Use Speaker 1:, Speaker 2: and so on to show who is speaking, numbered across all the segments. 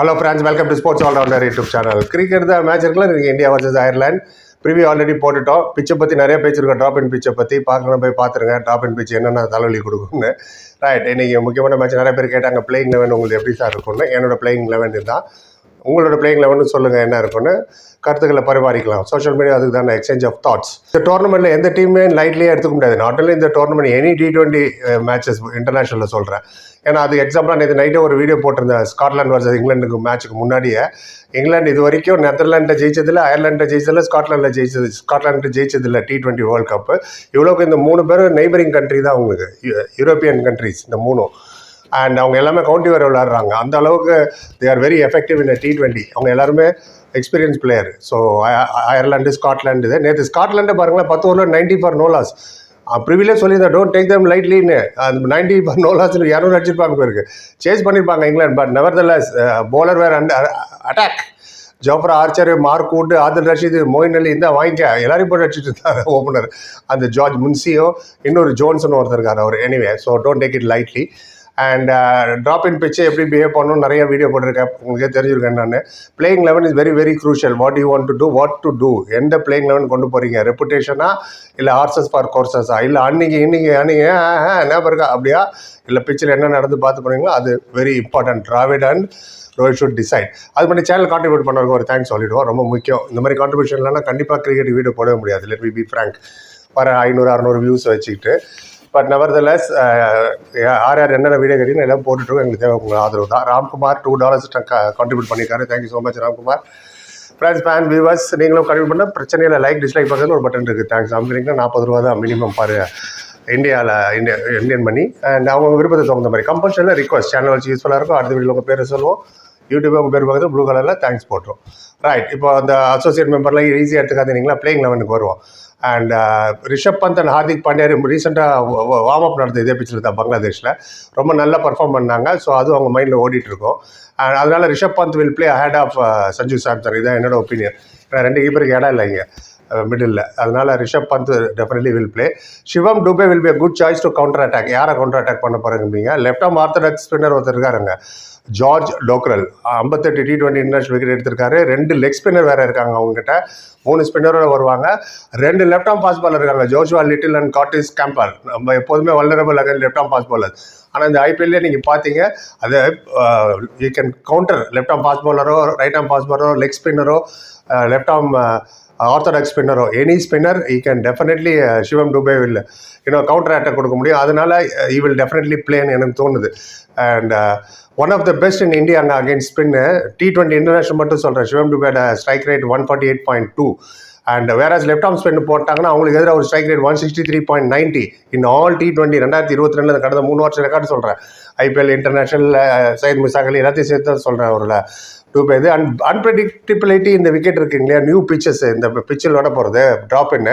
Speaker 1: Hello friends welcome to sports allrounder YouTube channel cricket தான் match இருக்குல்ல? நீங்கள் India versus Ireland preview already போட்டுட்டோம். பிச்சை பற்றி நிறைய பேச்சிருக்கோம் ட்ராப் இன் பிச்சை பற்றி பார்க்கணும் போய் பார்த்துருங்க. ட்ராப் இன் பிச் என்னென்ன தலைவலி கொடுக்கும்னு. ரைட் இன்றைக்கி முக்கியமான மேட்ச் நிறைய பேர் கேட்டாங்க. பிளேயிங் லெவன் உங்களுக்கு எப்படி சார் இருக்கும்னு? என்னோட பிளேயிங் லெவன் தான் உங்களோட பிளேயிங் லெவன்னு சொல்லுங்கள் என்ன இருக்குன்னு கருத்துக்களை பரிமாறிக்கலாம். சோஷியல் மீடியா அதுக்கு தானே எக்ஸ்சேஞ்ச் ஆஃப் தாட்ஸ் இந்த டோர்னமெண்ட்டில் எந்த டீமே லைட்லியே எடுத்துக்க முடியாது. நாட் ஒன்லி இந்த tournament any T twenty matches இன்டர்நேஷனலில் சொல்கிறேன் ஏன்னா அது எக்ஸாம்பிளாக நேற்று நைட்டே ஒரு வீடியோ போட்டிருந்தேன். ஸ்காட்லாண்ட் வர்சஸ் இங்கிலாண்டுக்கு மேட்ச்சுக்கு முன்னாடியே. இங்கிலாந்து இது வரைக்கும் நெதர்லாண்டை ஜெயிச்சதில்லை அயர்லாண்டை ஜெயிச்சதில்லை ஸ்காட்லாண்டில் ஜெயிச்சது ஸ்காட்லாண்டு ஜெயிச்சதில்லை டி டுவெண்ட்டி வேர்ல்ட் கப்பு இவ்வளோக்கு இந்த மூணு பேரும் நெய்பரிங் கண்ட்ரி தான் உங்களுக்கு. யூரோப்பியன் கண்ட்ரிஸ் இந்த மூணும். அண்ட் அவங்க எல்லாமே கவுண்டி வேறு விளாடுறாங்க அந்த அளவுக்கு they are very effective in T twenty அவங்க எல்லாருமே experience player so Ireland Scotland இது. நேற்று ஸ்காட்லாண்டு பாருங்களேன் பத்து ஓவரில் நைன்டி ஃபார் நோலாஸ் ப்ரிவிலே சொல்லியிருந்தேன் டோன்ட் டேக் தம் லைட்லின்னு அந்த நைன்டி ஃபார் நோலாஸ்னு இரநூறு அடிச்சிருப்பாங்க பேருக்கு சேஸ் பண்ணியிருப்பாங்க England but nevertheless bowler where and attack Jofra Archer Mark Wood Adil Rashid Moeen Ali இந்த வாங்கிக்க எல்லாரையும் போட்டு அடிச்சுட்டு இருந்தார் ஓப்பனர் அந்த ஜார்ஜ் முன்சியோ இன்னொரு ஜோன்சன் ஒருத்தர் இருக்கார் அவர். Anyway so don't take it lightly and drop in பிச்சை எப்படி பிஹேவ் பண்ணணும் நிறைய வீடியோ போட்டிருக்கேன். உங்களுக்கே தெரிஞ்சிருக்கேன் நான். Playing eleven is very very crucial what you want to do what to do எந்த பிளேயிங் லெவன் கொண்டு போகிறீங்க ரெப்புடேஷனா இல்லை ஆர்சஸ் ஃபார் கோர்சஸா இல்லை அன்னைக்கு இன்னைக்கு அன்னைக்கு என்ன இருக்கா? அப்படியா? இல்லை பிச்சில் என்ன நடந்து பார்த்து போனீங்களோ அது very important Dravid and Rohit should decide அது பண்ணி சேனல் கான்ட்ரிபியூட் பண்ணுறதுக்கு ஒரு தேங்க்ஸ் சொல்லிடுவோம். ரொம்ப முக்கியம். இந்த மாதிரி கான்ட்ரிபியூஷன் இல்லைனா கண்டிப்பாக கிரிக்கெட் வீடியோ போடவே முடியாது. லெட் பி பி ஃப்ரேங்க் வர ஐநூறு அறநூறு வியூஸ் வச்சுக்கிட்டு பட் நவர்தலஸ் யார் யார் என்னென்ன வீடியோ கேட்டீங்கன்னா எல்லாம் போட்டுட்டு எங்களுக்கு தேவை உங்கள் ஆதரவு தான். ராம்குமார் டூ டாலர்ஸ் கான்ட்ரிபியூட் பண்ணியிருக்காரு. Thank you so much Ramkumar. Friends fan viewers நீங்களும் கன்டினியூ பண்ண பிரச்சனையில் லைக் டிஸ்லைக் பண்ணுறது ஒரு பட்டன் இருக்குது தேங்க்ஸ் அமெரிக்கா நாற்பது ரூபா தான் மினிமம் பாரு uh, இந்தியாவில் இந்தியா இந்தியன் மணி அண்ட் அவங்க விருப்பத்தை தகுந்த மாதிரி கம்பல்ஷனில் ரிக்வஸ்ட் சேனல் வச்சு யூஸ்ஃபுல்லாக இருக்கும். அடுத்த வீடியோ உங்கள் பேரை சொல்லுவோம். யூடியூப் உங்கள் பேர் பார்க்குறது ப்ளூ கலரில் தேங்க்ஸ் போட்டுரும். ரைட் இப்போ அந்த அசோசியேட் மெம்பர்லாம் ஈஸியாக எடுத்துக்காதீங்களா பிளேயிங் லெவனுக்கு வருவோம். அண்ட் ரிஷப் பந்த் அண்ட் ஹார்திக் பாண்டியா ரீசெண்டாக வார்ம் அப் நடந்தது இதே பிச்சில் தான் பங்களாதேஷில் ரொம்ப நல்லா பர்ஃபார்ம் பண்ணாங்க. ஸோ அதுவும் அவங்க மைண்டில் ஓடிட்டு இருக்கும் அண்ட் அதனால் Rishabh Pant will play ahead of Sanju Samson இதுதான் என்னோட ஒப்பீனியன் ரெண்டு கீப்பருக்கு இடம் இல்லை இங்கே. Uh, மிடில் அதனால Rishabh Pant definitely will play Shivam Dube will be good choice to counter attack யாரை கவுண்டர் அட்டாக் பண்ண போகிறீங்க லெஃப்ட் ஆம் ஆர்த்தடாக்ஸ் ஸ்பின்னர் ஒருத்தர் இருக்காருங்க. ஜார்ஜ் டோக்ரல் ஐம்பத்தெட்டு டி டுவெண்ட்டி இன்டர்நேஷனல் விக்கெட் எடுத்திருக்காரு. ரெண்டு லெக் ஸ்பின்னர் வேறு இருக்காங்க அவங்ககிட்ட. மூணு ஸ்பின்னரோட வருவாங்க. ரெண்டு லெஃப்ட் ஆம் பாஸ் பாலர் இருக்காங்க. Joshua Little and Curtis Campher நம்ம எப்போதுமே vulnerable again left arm pace bowler ஆனால் இந்த ஐபிஎல்லே நீங்கள் பார்த்தீங்க அது you can counter left arm pace பாலரோ right arm pace பாலரோ லெக் ஸ்பின்னரோ left arm orthodox ஸ்பின்னரோ any spinner he can definitely Shivam Dube will you know counter attack கொடுக்க முடியும். அதனால் ஈ வில் டெஃபினெட்லி பிளேன்னு எனக்கு தோணுது. And one of the best in India அங்கே against spin T twenty international மட்டும் சொல்கிறேன் Shivam டுபேட strike rate one forty eight point two and வேற லெஃப்ட் ஆம் ஸ்பின் போட்டாங்கன்னா அவங்களுக்கு எதிராக ஒரு strike rate one sixty three point ninety in all T twenty ரெண்டாயிரத்தி இருபத்தி ரெண்டு கடந்த மூணு வருஷம் ரெக்கார்டு சொல்கிறேன் ஐபிஎல் இன்டர்நேஷனல் சையத் மிசாகல் எல்லாத்தையும் சேர்த்து சொல்கிறேன் அவரில். டூ இது அன் அன்பிரடிக்டிபிலிட்டி இந்த விக்கெட் இருக்குது இல்லையா? நியூ பிச்சஸ் இந்த பிச்சில் விட போகிறது ட்ராப் என்ன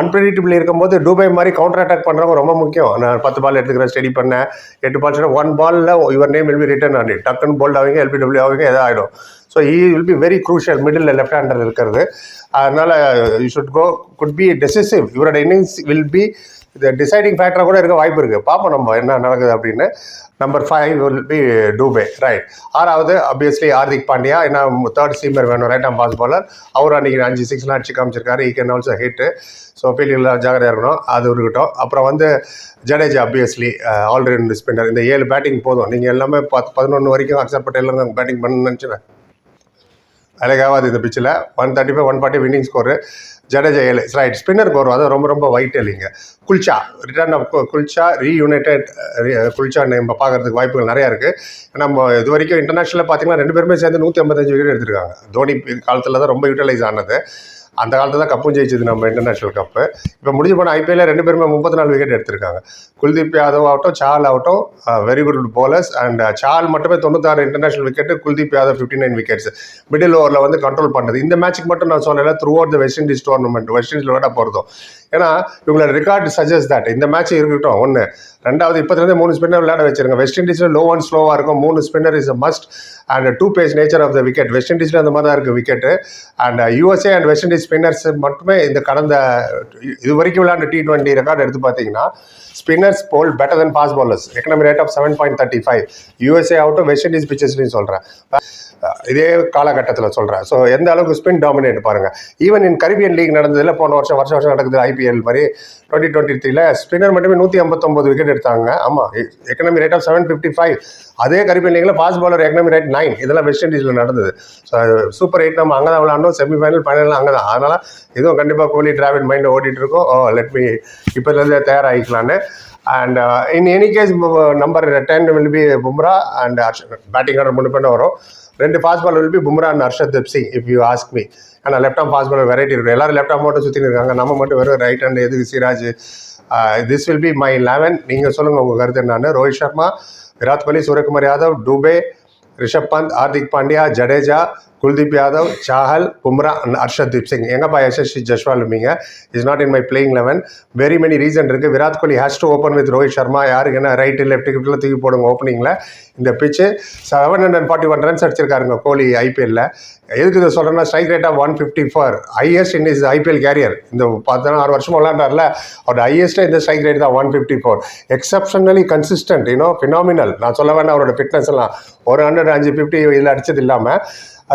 Speaker 1: அன்பிரடிக்டிபிள் இருக்கும்போது டூபை மாதிரி கவுண்டர் அட்டாக் பண்ணுறவங்க ரொம்ப முக்கியம். நான் பத்து பால் எடுத்துக்கிறேன் ஸ்டடி பண்ணேன். எட்டு பால் சொன்னால் ஒன் பாலில் your name will be return it டக்குன்னு போல்ட் ஆவீங்க எல்பிடபிள்யூ ஆவீங்க எதாவது ஆகிடும் so he will be very crucial middle left hander இருக்கிறது. அதனால் you should go good be decisive இவரோட இன்னிங்ஸ் வில் பி இது டிசைடிங் ஃபேக்டராக கூட இருக்க வாய்ப்பு இருக்குது பார்ப்போம் நம்ம என்ன நடக்குது அப்படின்னு. Number five will be Dube right ஆறாவது அப்வியஸ்லி ஹார்திக் பாண்டியா. ஏன்னா தேர்ட் சீமர் வேணும் ரைட் ஆம் பாஸ் பாலர் அவர் அன்றைக்கி அஞ்சு சிக்ஸ்லாம் அடிச்சு காமிச்சிருக்காரு. He can also hit so ஃபீல்டிங்கில் ஜாகிரதையாக இருக்கணும். அது இருக்கட்டும். அப்புறம் வந்து ஜடேஜா அப்வியஸ்லி ஆல்ரவுண்ட் ஸ்பின்னர் இந்த ஏழு பேட்டிங் போதும். நீங்கள் எல்லாமே பத்து பதினொன்று வரைக்கும் அக்செப்ட் பட்டேல் பேட்டிங் பண்ணணும்னு நினச்சினேன் அழகாவது இந்த பிச்சில் one thirty five one forty winning score Jadeja ஏழு. ரைட் ஸ்பின்னர் கோர் அது ரொம்ப ரொம்ப ஒயிட் இல்லைங்க. Kulcha. Return of Kulcha reunited Kulcha நம்ம பார்க்கறதுக்கு வாய்ப்புகள் நிறையா இருக்குது நம்ம இது வரைக்கும் இன்டர்நேஷனலில் பார்த்தீங்கன்னா ரெண்டு பேருமே சேர்ந்து நூற்றி ஐம்பத்தஞ்சு விக்கெட் எடுத்திருக்காங்க. தோனி காலத்தில் தான் ரொம்ப யூட்டிலைஸ் ஆனது. அந்த காலத்தில் தான் கப்பும் ஜெயிச்சது நம்ம இன்டர்நேஷனல் கப்பு இப்போ முடிஞ்சு போன ஐபிஎல்ல ரெண்டு பேருமே முப்பத்தி நாலு விக்கெட் எடுத்திருக்காங்க. குல்தீப் யாதவ் ஆகட்டும் சால் ஆகட்டும் வெரி குட் போலர்ஸ் அண்ட் சால் மட்டுமே தொண்ணூத்தாறு international wicket Kuldeep Yadav fifty nine wickets middle ஓவரில் வந்து கண்ட்ரோல் பண்ணது. இந்த மேட்ச்சுக்கு மட்டும் நான் சொன்னேன் throughout the West Indies tournament West இண்டீஸில் விட போகிறதும் ஏன்னா இவங்களோட ரெக்கார்டு சஜஸ்ட் தட் இந்த மேட்ச் இருக்கட்டும் ஒன்று ரெண்டாவது இப்போதுலேருந்து மூணு ஸ்பின்னர் விளையாட வச்சிருங்க. வெஸ்ட் இண்டீஸில் லோ அண்ட் ஸ்லோவாக இருக்கும். மூணு spinner is must and two pace nature of the wicket West இண்டீஸில் அந்த மாதிரி தான் இருக்குது wicket and USA and West Indies spinners மட்டுமே இந்த கடந்த இது வரைக்கும் விளையாண்ட டி டுவெண்ட்டி ரெக்கார்ட் எடுத்து பார்த்தீங்கன்னா spinners bowl better then fast bowlers economy rate of seven point thirty five USA ஆகட்டும் வெஸ்ட் இண்டீஸ் பிச்சர்ஸ்லையும் சொல்கிறேன் இதே காலகட்டத்தில் சொல்கிறேன் ஸோ எந்த அளவுக்கு ஸ்பின் டாமினேட் பாருங்கள் ஈவன் இன் கரிபியன் லீக் நடந்ததில் போன வருஷம் வருஷம் வருஷம் நடக்குது ஐபிஎல் மாதிரி டுவெண்ட்டி டுவெண்ட்டி த்ரீல ஸ்பின்னர் மட்டுமே நூற்றி ஐம்பத்தொம்பது விக்கெட் எடுத்தாங்க. ஆமாம் economy rate of seven fifty five அதே கரிப்பில் லீக்ல fast bowler economy rate nine இதெல்லாம் வெஸ்ட் இண்டீஸில் நடந்தது. ஸோ சூப்பர் எயிட் நம்ம அங்கே தான் விளாண்டோம் செமிஃபைனல் ஃபைனல் அங்கே தான் அதனால் இதுவும் கண்டிப்பாக கோலி டிராவிட் மைண்டில் ஓடிட்டு இருக்கோம். ஓ oh, லெட் மீ இப்போலேருந்தே தயாராகிக்கலான்னு. And in any case number ten will be Bumrah and batting order மூணு பேர் வரும். ரெண்டு fast bowler will be Bumrah and Arshdeep Singh if you ask me ஆனால் left arm fast bowler variety இருக்கும் எல்லாரும் left arm மட்டும் சுற்றி இருக்காங்க. நம்ம மட்டும் வெறும் ரைட் ஹேண்ட் எதுக்கு Siraj this will be my eleven நீங்கள் சொல்லுங்கள் உங்கள் கருத்து என்னன்னு. ரோஹித் சர்மா விராட் கோலி சூரியகுமார் யாதவ் டூபே ரிஷப் பந்த் ஹார்திக் பாண்டியா ஜடேஜா குல்தீப் யாதவ் சாஹல் பும்ரா அண்ட் ஹர்ஷதீப் சிங். எங்கப்பா யசஸ்வி ஜஸ்வால் இருப்பீங்க? Is not in my playing eleven very many reason இருக்குது Virat Kohli has to open with Rohit Sharma. யாருக்கு என்ன ரைட்டு லெஃப்ட் கிஃப்டில் தூக்கி போடுங்க ஓப்பனிங்கில் இந்த pitch seven hundred forty one runs அடிச்சிருக்காருங்க Kohli ஐபிஎல்ல எதுக்கு இதை சொல்கிறேன்னா strike rate of one fifty four highest in is IPL career இந்த பதினாறு வருஷம் விளாண்டார்ல அவரோட ஹையஸ்ட்டாக இந்த ஸ்ட்ரைக் ரேட் தான் one fifty four exceptionally consistent you know phenomenal நான் சொல்ல வேண்டாம் அவரோட ஃபிட்னஸ் எல்லாம். ஒரு ஹண்ட்ரட் அஞ்சு ஃபிஃப்டி இதில் அடிச்சது இல்லாமல்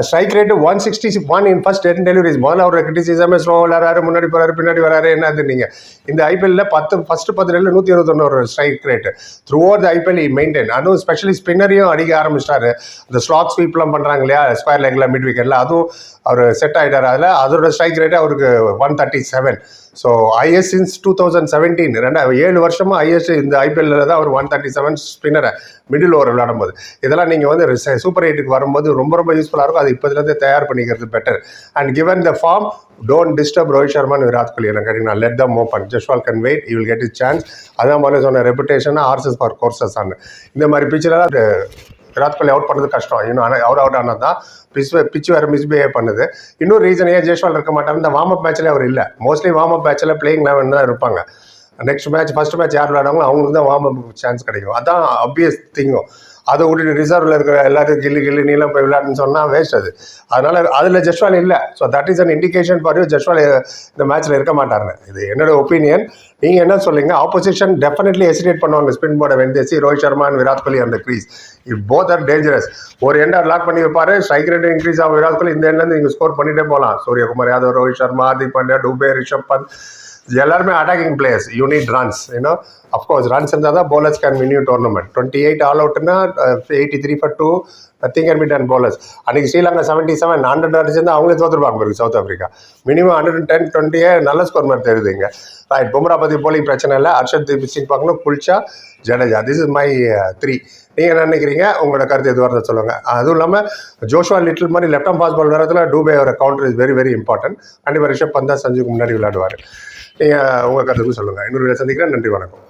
Speaker 1: strike rate one sixty one in first ten deliveries முதல்ல அவர் கிரிட்டிசிசமே ஸ்லோ விளாட்றாரு முன்னாடி போகிறாரு பின்னாடி வராரு என்னது நீங்கள் இந்த ஐபிஎல்ல பத்து ஃபஸ்ட்டு பத்து ரெண்டு நூற்றி இருபத்தொன்னொரு strike rate through over the IPL maintain அதுவும் ஸ்பெஷலி ஸ்பின்னரையும் அடிக்க ஆரம்பிச்சிட்டாரு. அந்த ஸ்லாட் ஸ்வீப்லாம் பண்ணுறாங்க இல்லையா? ஸ்கொயர் லெக்கில் மிட் விக்கெட்டில் அதுவும் அவர் செட் ஆகிட்டார் அதில் அதோட ஸ்ட்ரைக் ரேட்டு அவருக்கு one thirty seven so is since two thousand seventeen ரெண்டா ஏழு வருஷமாக ஐஎஸ் இந்த ஐபிஎல்ல தான் அவர் ஒன் தேர்ட்டி செவன் ஸ்பின்னரை மிடில் ஓவர் விளையாடும்போது. இதெல்லாம் நீங்கள் வந்து சூப்பர் எயிட்டுக்கு வரும்போது ரொம்ப ரொம்ப யூஸ்ஃபுல்லாக இருக்கும். அது இப்போதுலேருந்து தயார் பண்ணிக்கிறது better and given the form don't disturb Rohit சர்மான் Virat Kohli எனக்கு கேட்டிங்கன்னா let them open Jaiswal can wait you will get is chance அதான் மாதிரி சொன்ன reputation horses for courses on. இந்த மாதிரி பிச்சிலலாம் விராட் கோலி அவுட் பண்ணது கஷ்டம். இன்னும் ஆனால் அவர் அவுட் ஆனது தான். பிச் பிச் வேறு மிஸ்பிஹேவ் பண்ணுது. இன்னொரு ரீசன் ஏன் ஜெய்ஸ்வால் இருக்க மாட்டார் இந்த வார்ம் அப் மேட்ச்லேயே அவர் இல்லை. மோஸ்ட்லி வார்ம் அப் மேட்ச்சில் பிளேயிங் லெவன் தான் இருப்பாங்க. நெக்ஸ்ட் மேட்ச் ஃபர்ஸ்ட் மேட்ச் யார் விளையாடுவாங்களோ அவங்களுக்கு தான் வார்ம் அப் சான்ஸ் கிடைக்கும். அதான் அப்வியஸ் திங்கும் அதை விட்டுட்டு ரிசர்வில் இருக்கிற எல்லாத்தையும் கில்லு கில்லு நீளம் போய் விளையாடுன்னு சொன்னால் வேஸ்ட் அது. அதனால அதில் ஜஸ்வால் இல்லை. So that is an indication for you Jaiswal இந்த மேட்ச்சில் இருக்க மாட்டாருன்னு. இது என்னோட ஒப்பீனியன் நீங்கள் என்ன சொல்லுங்க ஆப்போசிஷன் டெஃபினெட்லி எசிடேட் பண்ணுவாங்க. ஸ்பின் போர்டை வெந்தேசி ரோஹித் சர்மா அண்ட் விராட் கோலி அந்த crease it both are dangerous ஒரு எண்டர் லாக் பண்ணி வைப்பாரு. ஸ்ட்ரைக் ரேட் இன்க்ரீஸ் ஆகும். விராட் கோலி இந்த எண்ட்லேருந்து நீங்கள் ஸ்கோர் பண்ணிட்டே போகலாம். சூரியகுமார் யாதவ் ரோஹித் சர்மா ஹார்திக் பாண்டியா டூபே ரிஷப் பந்த் எல்லாருமே attacking players you need runs ஏன்னா அஃப்கோர்ஸ் ரன்ஸ் இருந்தால் தான் bowlers can win you tournament twenty eight all அவுட்னா eighty three for two nothing can be done bowlers. அன்றைக்கி ஸ்ரீலங்கா செவன்ட்டி செவன் ஹண்ட்ரட் இருந்தால் அவங்களே தோற்றுருப்பாங்க பிறகு South Africa minimum hundred and ten டுவெண்ட்டியே நல்ல score மாதிரி தெரியுது இங்கே. ரைட் பும்ரா பற்றி போலிங் பிரச்சனை இல்லை. ஹர்ஷத் தீப் சிங் பார்க்கணும் Kulcha Jadeja this is my three நீங்கள் என்ன நினைக்கிறீங்க? உங்களோட கருத்து எதுவாக இருந்தால் சொல்லுங்கள் அதுவும் இல்லாமல் ஜோஷுவா லிட்டில் மாதிரி லெஃப்ட் ஆம் ஃபாஸ்ட் பால் வரதுல டூபே ஒரு counter is very very important கண்டிப்பாக ரிஷப் பந்தா சஞ்சுக்கு முன்னாடி விளையாடுவார். நீங்கள் உங்கள் கருத்துக்கும் சொல்லுங்கள் இன்னொரு சந்திக்கிறேன். நன்றி வணக்கம்.